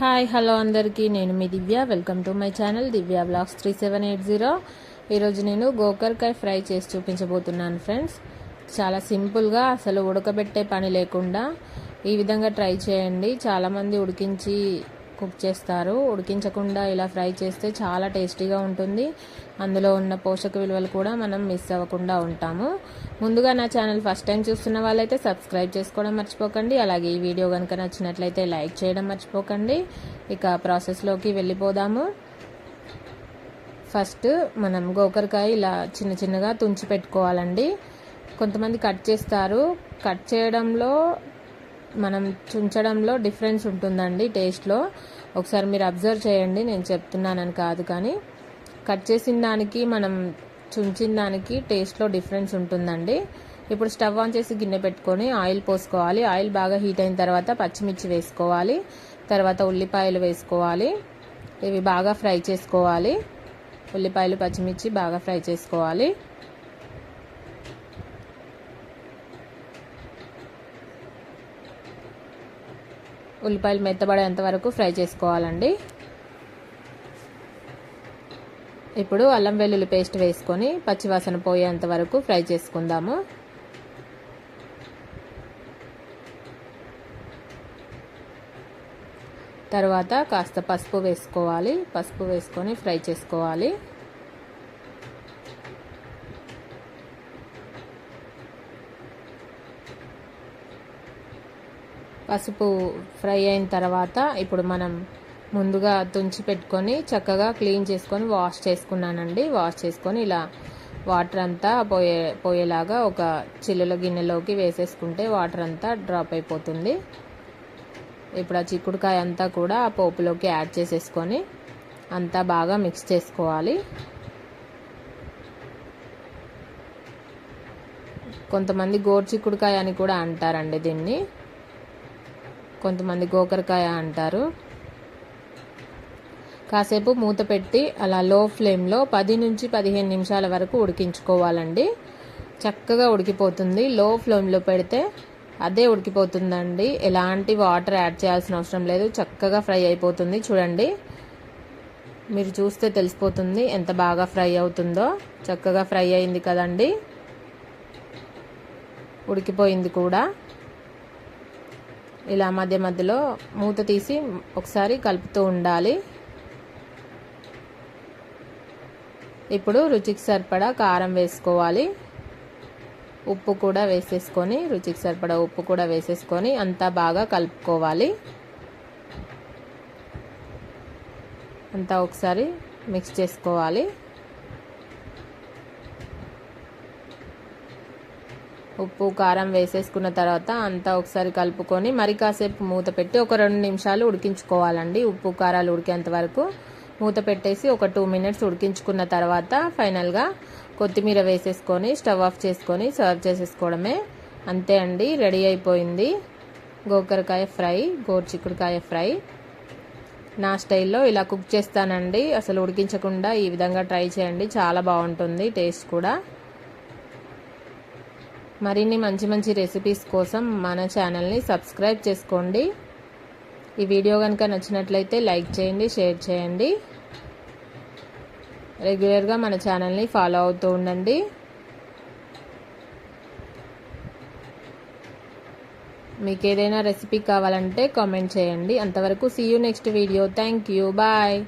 Hi hello అందరికీ. నేను మీ Divya. Welcome to my channel Divya blogs three seven eight zero. ఈరోజు నేను గోకరకాయ fry చేసి చూపించబోతున్నాను ఫ్రెండ్స్. చాలా సింపుల్గా అసలు ఉడకబెట్టే పని లేకుండా ఈ విధంగా ట్రై చేయండి. చాలామంది ఉడికించి కుక్ చేస్తారు. ఉడికించకుండా ఇలా ఫ్రై చేస్తే చాలా టేస్టీగా ఉంటుంది. అందులో ఉన్న పోషక విలువలు కూడా మనం మిస్ అవ్వకుండా ఉంటాము. ముందుగా నా ఛానల్ ఫస్ట్ టైం చూస్తున్న వాళ్ళైతే సబ్స్క్రైబ్ చేసుకోవడం మర్చిపోకండి. అలాగే ఈ వీడియో కనుక నచ్చినట్లయితే లైక్ చేయడం మర్చిపోకండి. ఇక ప్రాసెస్లోకి వెళ్ళిపోదాము. ఫస్ట్ మనం గోకరకాయ ఇలా చిన్న చిన్నగా తుంచి పెట్టుకోవాలండి. కొంతమంది కట్ చేస్తారు. కట్ చేయడంలో మనం చుంచడంలో డిఫరెన్స్ ఉంటుందండి టేస్ట్లో. ఒకసారి మీరు అబ్జర్వ్ చేయండి నేను చెప్తున్నానని కాదు కానీ. కట్ చేసిన దానికి మనం చుంచిన దానికి టేస్ట్లో డిఫరెన్స్ ఉంటుందండి. ఇప్పుడు స్టవ్ ఆన్ చేసి గిన్నె పెట్టుకొని ఆయిల్ పోసుకోవాలి. ఆయిల్ బాగా హీట్ అయిన తర్వాత పచ్చిమిర్చి వేసుకోవాలి. తర్వాత ఉల్లిపాయలు వేసుకోవాలి. ఇవి బాగా ఫ్రై చేసుకోవాలి. ఉల్లిపాయలు పచ్చిమిర్చి బాగా ఫ్రై చేసుకోవాలి. ఉల్లిపాయలు మెత్తబడేంత వరకు ఫ్రై చేసుకోవాలండి. ఇప్పుడు అల్లం వెల్లుల్లి పేస్ట్ వేసుకొని పచ్చివాసన పోయేంత వరకు ఫ్రై చేసుకుందాము. తర్వాత కాస్త పసుపు వేసుకోవాలి. పసుపు వేసుకొని ఫ్రై చేసుకోవాలి. పసుపు ఫ్రై అయిన తర్వాత ఇప్పుడు మనం ముందుగా తుంచి పెట్టుకొని చక్కగా క్లీన్ చేసుకొని వాష్ చేసుకున్నానండి. వాష్ చేసుకొని ఇలా వాటర్ అంతా పోయే పోయేలాగా ఒక చిల్లుల గిన్నెలోకి వేసేసుకుంటే వాటర్ అంతా డ్రాప్ అయిపోతుంది. ఇప్పుడు ఆ చిక్కుడుకాయ అంతా కూడా ఆ పోపులోకి యాడ్ చేసేసుకొని అంతా బాగా మిక్స్ చేసుకోవాలి. కొంతమంది గోరు చిక్కుడుకాయ అని కూడా అంటారండి దీన్ని. కొంతమంది గోకరకాయ అంటారు. కాసేపు మూత పెట్టి అలా లో ఫ్లేమ్లో పది నుంచి పదిహేను నిమిషాల వరకు ఉడికించుకోవాలండి. చక్కగా ఉడికిపోతుంది. లో ఫ్లేమ్లో పెడితే అదే ఉడికిపోతుందండి. ఎలాంటి వాటర్ యాడ్ చేయాల్సిన అవసరం లేదు. చక్కగా ఫ్రై అయిపోతుంది. చూడండి. మీరు చూస్తే తెలిసిపోతుంది ఎంత బాగా ఫ్రై అవుతుందో. చక్కగా ఫ్రై అయింది కదండి. ఉడికిపోయింది కూడా. ఇలా మధ్య మధ్యలో మూత తీసి ఒకసారి కలుపుతూ ఉండాలి. ఇప్పుడు రుచికి సరిపడా కారం వేసుకోవాలి. ఉప్పు కూడా వేసేసుకొని రుచికి సరిపడా ఉప్పు కూడా వేసేసుకొని అంతా బాగా కలుపుకోవాలి. అంతా ఒకసారి మిక్స్ చేసుకోవాలి. ఉప్పు కారం వేసేసుకున్న తర్వాత అంతా ఒకసారి కలుపుకొని మరి కాసేపు మూత పెట్టి ఒక రెండు నిమిషాలు ఉడికించుకోవాలండి. ఉప్పు కారాలు ఉడికేంత వరకు మూత పెట్టేసి ఒక టూ మినిట్స్ ఉడికించుకున్న తర్వాత ఫైనల్గా కొత్తిమీర వేసేసుకొని స్టవ్ ఆఫ్ చేసుకొని సర్వ్ చేసేసుకోవడమే. అంతే అండి రెడీ అయిపోయింది. గోకరకాయ ఫ్రై గోరుచిక్కుడుకాయ ఫ్రై. నా స్టైల్లో ఇలా కుక్ చేస్తానండి. అసలు ఉడికించకుండా ఈ విధంగా ట్రై చేయండి. చాలా బాగుంటుంది టేస్ట్ కూడా. మరిన్ని మంచి మంచి రెసిపీస్ కోసం మన ఛానల్ని సబ్స్క్రైబ్ చేసుకోండి. ఈ వీడియో కనుక నచ్చినట్లయితే లైక్ చేయండి షేర్ చేయండి. రెగ్యులర్గా మన ఛానల్ని ఫాలో అవుతూ ఉండండి. మీకు ఏదైనా రెసిపీ కావాలంటే కామెంట్ చేయండి. అంతవరకు see you next video thank you bye